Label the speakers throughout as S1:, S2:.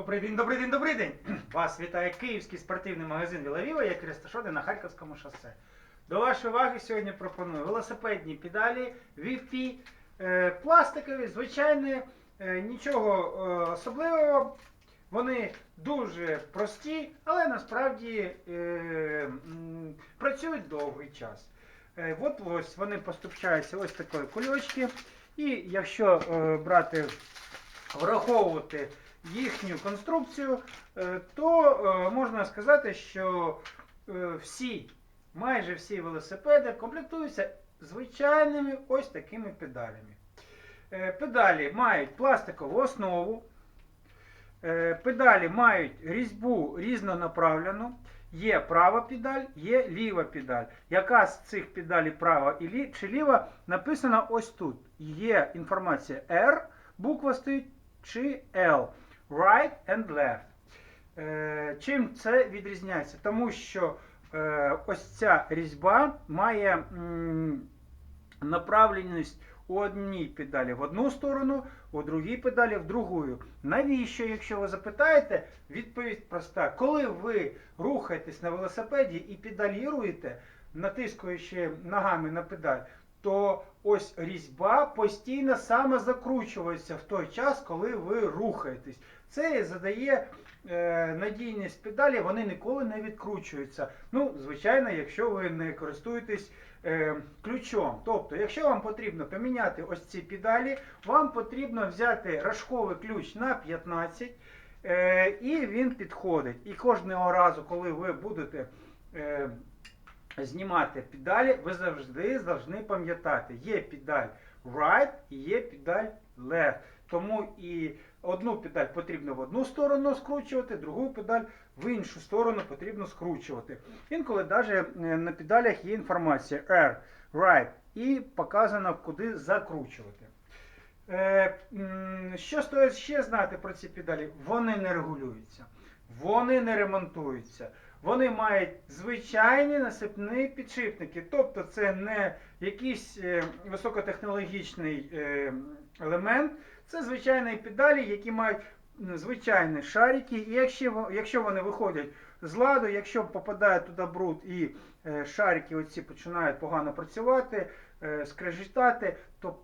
S1: Добрий день, добрий день, добрий день! Вас вітає київський спортивний магазин Вілавіва, який розташований на Харківському шосе. До вашої уваги сьогодні пропоную велосипедні педалі VP, е, пластикові, звичайні, е, нічого е, особливого. Вони дуже прості, але насправді працюють довгий час. От ось вони поступчаються ось такої кульочки. І якщо брати, враховувати їхню конструкцію, е, то е, можна сказати, що е, всі, майже всі велосипеди комплектуються звичайними ось такими педалями. Педалі мають пластикову основу, педалі мають різьбу різнонаправлену. Є права педаль, є ліва педаль. Яка з цих педалей права і лі- чи ліва написана ось тут. Є інформація R, буква стоїть, чи L. Right and left. Е, чим це відрізняється? Тому що е, ось ця різьба має направленість у одній педалі в одну сторону, у другій педалі в другу. Навіщо, якщо ви запитаєте, відповідь проста. Коли ви рухаєтесь на велосипеді і педаліруєте, натискуючи ногами на педаль, то ось різьба постійно саме закручується в той час, коли ви рухаєтесь. Це задає е, надійність педалі, вони ніколи не відкручуються. Ну, звичайно, якщо ви не користуєтесь е, ключом. Тобто, якщо вам потрібно поміняти ось ці педалі, вам потрібно взяти рожковий ключ на 15, е, і він підходить. І кожного разу, коли ви будете е, знімати педалі, ви завжди повинні пам'ятати, є педаль right і є педаль left. Тому і одну педаль потрібно в одну сторону скручувати, другу педаль в іншу сторону потрібно скручувати. Інколи навіть на педалях є інформація R, right і показано, куди закручувати. Е, Що стоїть ще знати про ці педалі? Вони не регулюються, вони не ремонтуються. Вони мають звичайні насипні підшипники. Тобто це не якийсь е, високотехнологічний е, елемент, це звичайні педалі, які мають звичайні шарики. І якщо, якщо вони виходять з ладу, якщо попадає туди бруд і е, шарики оці починають погано працювати, скрежетати, то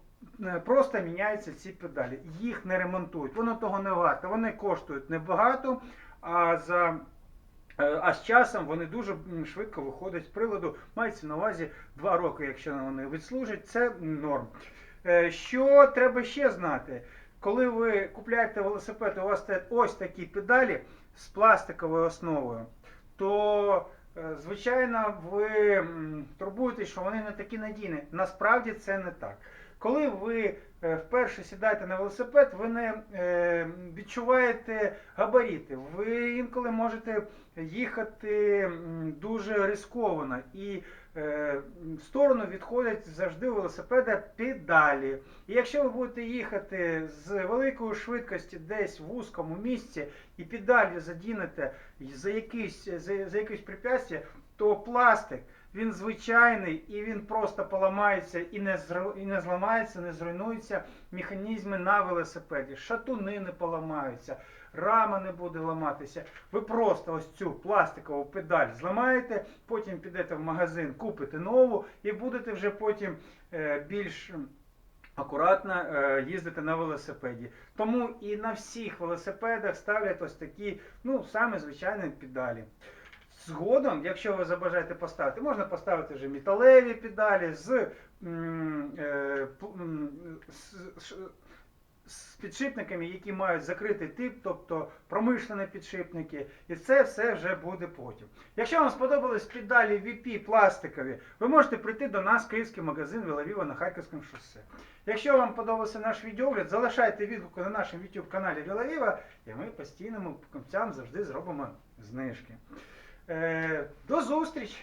S1: просто міняються ці педалі. Їх не ремонтують. Воно того не варто. Вони коштують небагато, а за А з часом вони дуже швидко виходять з приладу. Мається на увазі 2 роки, якщо вони відслужать, це норм. Е, Що треба ще знати? Коли ви купляєте велосипед, у вас ось такі педалі з пластиковою основою, то е, звичайно ви турбуєтесь, що вони не такі надійні. Насправді це не так. Коли ви е, вперше сідаєте на велосипед, ви не е, відчуваєте габаріти. Ви інколи можете їхати дуже ризиковано. І е, в сторону відходять завжди велосипеда педалі. І якщо ви будете їхати з великою швидкості десь в вузькому місці і педалі задінете за якісь, за, за якесь препятствие, то пластик він звичайний і він просто поламається і не, зру- і не зламається, не зруйнуються механізми на велосипеді. Шатуни не поламаються, рама не буде ламатися. Ви просто ось цю пластикову педаль зламаєте, потім підете в магазин, купите нову і будете вже потім е, більш акуратно е, їздити на велосипеді. Тому і на всіх велосипедах ставлять ось такі, ну, саме звичайні педалі. Згодом, якщо ви забажаєте поставити, можна поставити вже металеві педалі з, е, з, з підшипниками, які мають закритий тип, тобто промишлені підшипники, і це все вже буде потім. Якщо вам сподобались педалі VP пластикові, ви можете прийти до нас в київський магазин Вілавіва на Харківському шосе. Якщо вам подобався наш відеогляд, залишайте відгуки на нашому YouTube каналі Вілавіва, і ми постійним покупцям завжди зробимо знижки. Е, до зустрічі!